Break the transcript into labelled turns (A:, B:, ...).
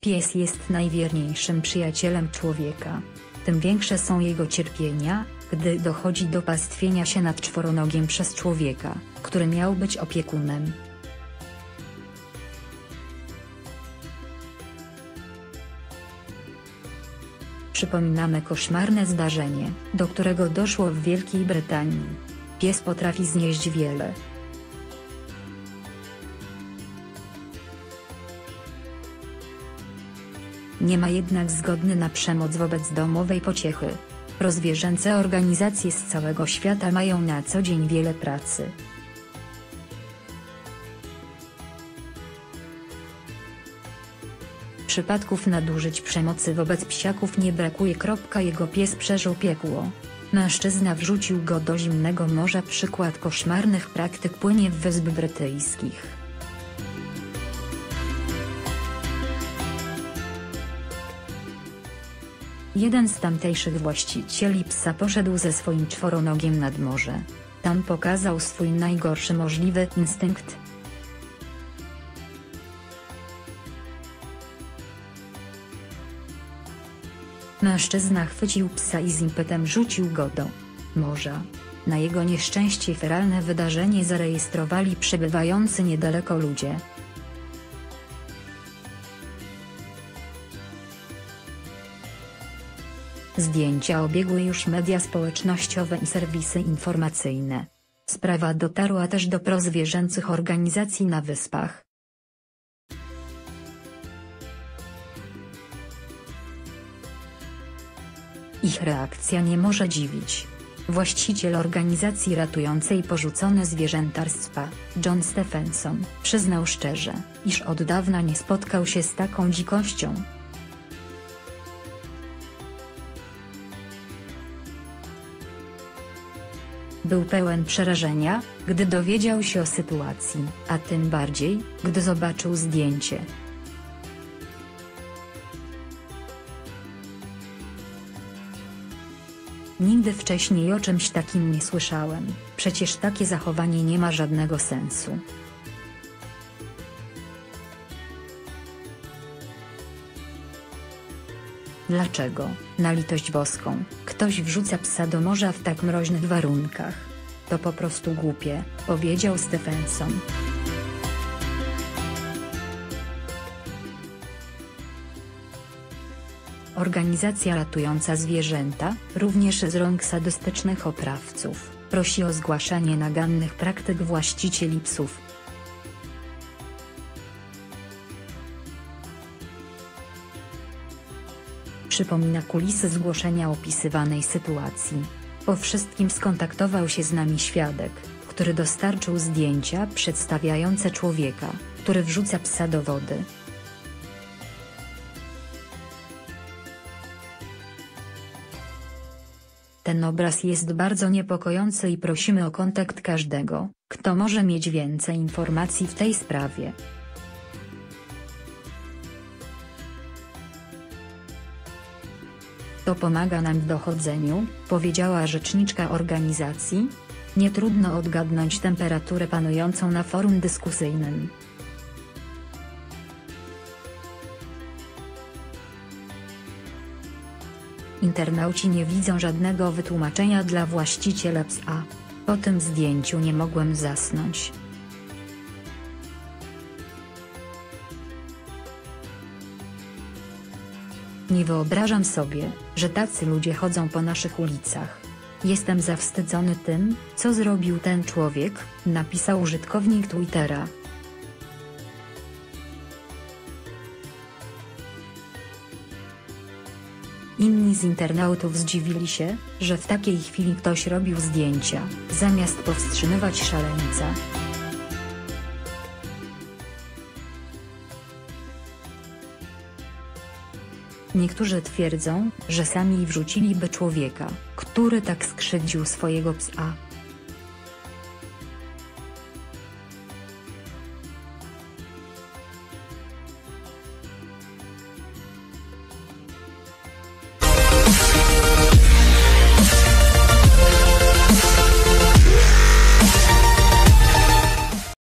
A: Pies jest najwierniejszym przyjacielem człowieka. Tym większe są jego cierpienia, gdy dochodzi do pastwienia się nad czworonogiem przez człowieka, który miał być opiekunem. Przypominamy koszmarne zdarzenie, do którego doszło w Wielkiej Brytanii. Pies potrafi znieść wiele. Nie ma jednak zgodny na przemoc wobec domowej pociechy. Rozwierzęce organizacje z całego świata mają na co dzień wiele pracy. Przypadków nadużyć przemocy wobec psiaków nie brakuje. Jego pies przeżył piekło. Mężczyzna wrzucił go do zimnego morza. Przykład koszmarnych praktyk płynie w Wysp Brytyjskich. Jeden z tamtejszych właścicieli psa poszedł ze swoim czworonogiem nad morze. Tam pokazał swój najgorszy możliwy instynkt. Mężczyzna chwycił psa i z impetem rzucił go do morza. Na jego nieszczęście feralne wydarzenie zarejestrowali przebywający niedaleko ludzie. Zdjęcia obiegły już media społecznościowe i serwisy informacyjne. Sprawa dotarła też do prozwierzęcych organizacji na wyspach. Ich reakcja nie może dziwić. Właściciel organizacji ratującej porzucone zwierzętarstwa, John Stephenson, przyznał szczerze, iż od dawna nie spotkał się z taką dzikością. Był pełen przerażenia, gdy dowiedział się o sytuacji, a tym bardziej, gdy zobaczył zdjęcie. Nigdy wcześniej o czymś takim nie słyszałem, przecież takie zachowanie nie ma żadnego sensu. Dlaczego, na litość boską, ktoś wrzuca psa do morza w tak mroźnych warunkach? To po prostu głupie, powiedział Stephenson. Organizacja ratująca zwierzęta, również z rąk sadystycznych oprawców, prosi o zgłaszanie nagannych praktyk właścicieli psów. Przypomina kulisy zgłoszenia opisywanej sytuacji. Po wszystkim skontaktował się z nami świadek, który dostarczył zdjęcia przedstawiające człowieka, który wrzuca psa do wody. Ten obraz jest bardzo niepokojący i prosimy o kontakt każdego, kto może mieć więcej informacji w tej sprawie. To pomaga nam w dochodzeniu, powiedziała rzeczniczka organizacji. Nie trudno odgadnąć temperaturę panującą na forum dyskusyjnym. Internauci nie widzą żadnego wytłumaczenia dla właściciela psa. Po tym zdjęciu nie mogłem zasnąć. Nie wyobrażam sobie, że tacy ludzie chodzą po naszych ulicach. Jestem zawstydzony tym, co zrobił ten człowiek, napisał użytkownik Twittera. Inni z internautów zdziwili się, że w takiej chwili ktoś robił zdjęcia, zamiast powstrzymywać szaleńca. Niektórzy twierdzą, że sami wrzuciliby człowieka, który tak skrzywdził swojego psa.